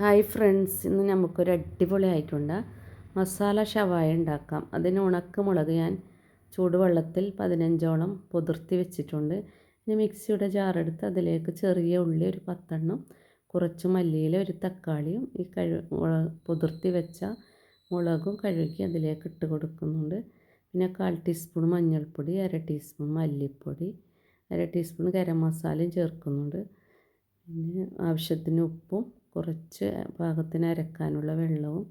Hi friends ഇന്ന് നമുക്കൊരു അടിപൊളി ആയിട്ടുണ്ട്. മസാല ഷവായ ഉണ്ടാക്കാം. അതിന് ഉണക്കമുളക് ഞാൻ ചൂടുവെള്ളത്തിൽ പതിനഞ്ചോളം പുതിർത്തി വെച്ചിട്ടുണ്ട്. ഇനി മിക്സിയുടെ ജാറെടുത്ത് അതിലേക്ക് ചെറിയ ഉള്ളി ഒരു പത്തെണ്ണം കുറച്ച് മല്ലിയില ഒരു തക്കാളിയും ഈ കഴു പുതിർത്തി വെച്ച മുളകും കഴുകി അതിലേക്ക് ഇട്ട് കൊടുക്കുന്നുണ്ട്. പിന്നെ കാൽ ടീസ്പൂൺ മഞ്ഞൾപ്പൊടി അര ടീസ്പൂൺ മല്ലിപ്പൊടി അര ടീസ്പൂൺ ഗരം മസാലയും ചേർക്കുന്നുണ്ട്. പിന്നെ ആവശ്യത്തിന് ഉപ്പും കുറച്ച് പാകത്തിന് അരക്കാനുള്ള വെള്ളവും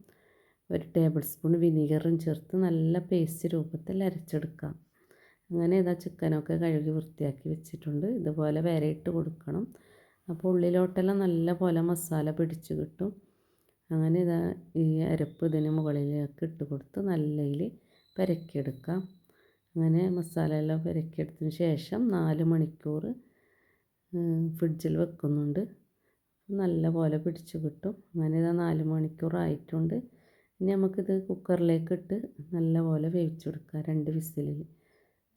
ഒരു ടേബിൾ സ്പൂൺ വിനീഗറും ചേർത്ത് നല്ല പേസ്റ്റ് രൂപത്തിൽ അരച്ചെടുക്കാം. അങ്ങനെ ഇതാ ചിക്കനൊക്കെ കഴുകി വൃത്തിയാക്കി വെച്ചിട്ടുണ്ട്. ഇതുപോലെ വരയിട്ട് കൊടുക്കണം. അപ്പോൾ ഉള്ളിലോട്ടെല്ലാം നല്ല പോലെ മസാല പിടിച്ച് കിട്ടും. അങ്ങനെ ഇതാ ഈ അരപ്പ് ഇതിന് മുകളിലേക്ക് ഇട്ട് കൊടുത്ത് നല്ലയിൽ പെരക്കിയെടുക്കാം. അങ്ങനെ മസാല എല്ലാം പെരക്കിയെടുത്തതിന് ശേഷം നാല് മണിക്കൂർ ഫ്രിഡ്ജിൽ വെക്കുന്നുണ്ട്. നല്ല പോലെ പിടിച്ച് കിട്ടും. അങ്ങനെ ഇതാ നാല് മണിക്കൂറായിട്ടുണ്ട് ഇനി നമുക്കിത് കുക്കറിലേക്ക് ഇട്ട് നല്ല പോലെ വേവിച്ചെടുക്കാം രണ്ട് വിസിലിൽ.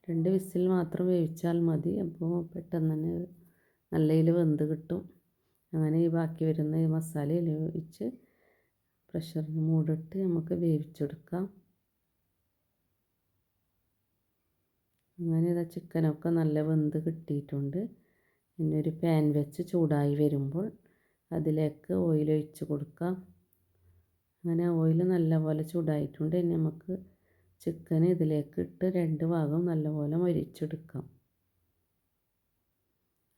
രണ്ട് വിസിൽ മാത്രം വേവിച്ചാൽ മതി. അപ്പോൾ പെട്ടെന്ന് തന്നെ നല്ലതിൽ വെന്ത് കിട്ടും. അങ്ങനെ ഈ ബാക്കി വരുന്ന ഈ മസാലയിൽ ഒഴിച്ച് പ്രഷറിന് മൂടിട്ട് നമുക്ക് വേവിച്ചെടുക്കാം. അങ്ങനെ ഇതാ ചിക്കനൊക്കെ നല്ല വെന്ത് കിട്ടിയിട്ടുണ്ട്. പിന്നെ ഒരു പാൻ വെച്ച് ചൂടായി വരുമ്പോൾ അതിലേക്ക് ഓയിൽ ഒഴിച്ച് കൊടുക്കാം അങ്ങനെ ഓയിൽ നല്ലപോലെ ചൂടായിട്ടുണ്ട്. ഇനി നമുക്ക് ചിക്കൻ ഇതിലേക്ക് ഇട്ട് രണ്ട് ഭാഗം നല്ലപോലെ മൊരിച്ചെടുക്കാം.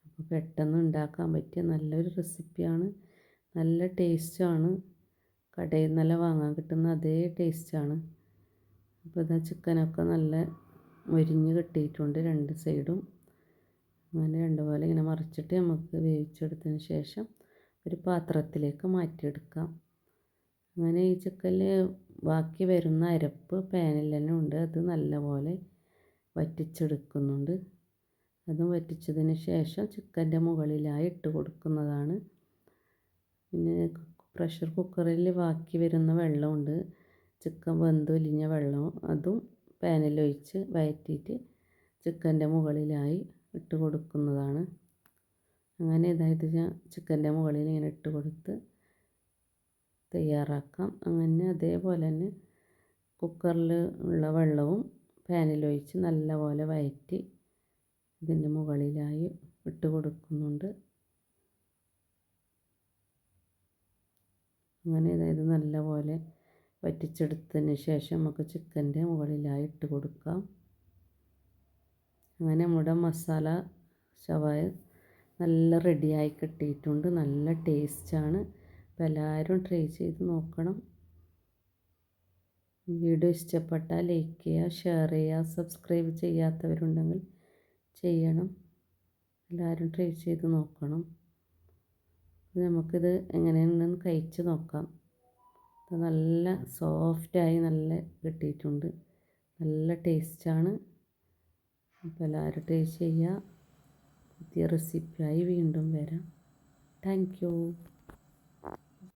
അപ്പോൾ പെട്ടെന്ന് ഉണ്ടാക്കാൻ പറ്റിയ നല്ലൊരു റെസിപ്പിയാണ് നല്ല ടേസ്റ്റാണ് കടയിൽ നിന്നെല്ലാം വാങ്ങാൻ കിട്ടുന്ന അതേ ടേസ്റ്റാണ് അപ്പോൾ ഇതാ ചിക്കനൊക്കെ നല്ല മൊരിഞ്ഞ് കിട്ടിയിട്ടുണ്ട് രണ്ട് സൈഡും അങ്ങനെ രണ്ട് പോലെ ഇങ്ങനെ മറിച്ചിട്ട് നമുക്ക് വേവിച്ചെടുത്തതിന് ശേഷം ഒരു പാത്രത്തിലേക്ക് മാറ്റിയെടുക്കാം. അങ്ങനെ ഈ ചിക്കനിൽ ബാക്കി വരുന്ന അരപ്പ് പാനിൽ തന്നെ ഉണ്ട്. അത് നല്ലപോലെ വറ്റിച്ചെടുക്കുന്നുണ്ട്. അതും വറ്റിച്ചതിന് ശേഷം ചിക്കന്റെ മുകളിലായി ഇട്ട് കൊടുക്കുന്നതാണ്. പിന്നെ പ്രഷർ കുക്കറിൽ ബാക്കി വരുന്ന വെള്ളമുണ്ട്. ചിക്കൻ വെന്തൊലിഞ്ഞ വെള്ളം അതും പാനിലൊഴിച്ച് വയറ്റിയിട്ട് ചിക്കന്റെ മുകളിലായി ഇട്ട് കൊടുക്കുന്നതാണ്. അങ്ങനെ ഇതായിട്ട് ഞാൻ ചിക്കന്റെ മുകളിൽ ഇങ്ങനെ ഇട്ട് കൊടുത്ത് തയ്യാറാക്കാം. അങ്ങനെ അതേപോലെ തന്നെ കുക്കറിൽ ഉള്ള വെള്ളവും പാനിൽ പാനിലൊഴിച്ച് നല്ലപോലെ വയറ്റി ഇതിന്റെ മുകളിലായി ഇട്ട് കൊടുക്കുന്നുണ്ട്. അങ്ങനെ അതായത് നല്ലപോലെ വറ്റിച്ചെടുത്തതിന് ശേഷം നമുക്ക് ചിക്കന്റെ മുകളിലായി ഇട്ട് കൊടുക്കാം. അങ്ങനെ നമ്മുടെ മസാല ഷവായ നല്ല റെഡിയായി കിട്ടിയിട്ടുണ്ട്. നല്ല ടേസ്റ്റാണ് അപ്പോൾ എല്ലാവരും ട്രൈ ചെയ്ത് നോക്കണം. വീഡിയോ ഇഷ്ടപ്പെട്ടാൽ ലൈക്ക് ചെയ്യുക ഷെയർ ചെയ്യുക സബ്സ്ക്രൈബ് ചെയ്യാത്തവരുണ്ടെങ്കിൽ ചെയ്യണം. എല്ലാവരും ട്രൈ ചെയ്ത് നോക്കണം. നമുക്കിത് എങ്ങനെയാണെന്ന് കഴിച്ച് നോക്കാം. നല്ല സോഫ്റ്റായി നല്ല കിട്ടിയിട്ടുണ്ട്. നല്ല ടേസ്റ്റാണ് അപ്പോൾ എല്ലാവരും ട്രൈ ചെയ്യുക. പുതിയ റെസിപ്പിയായി വീണ്ടും വരാം. താങ്ക്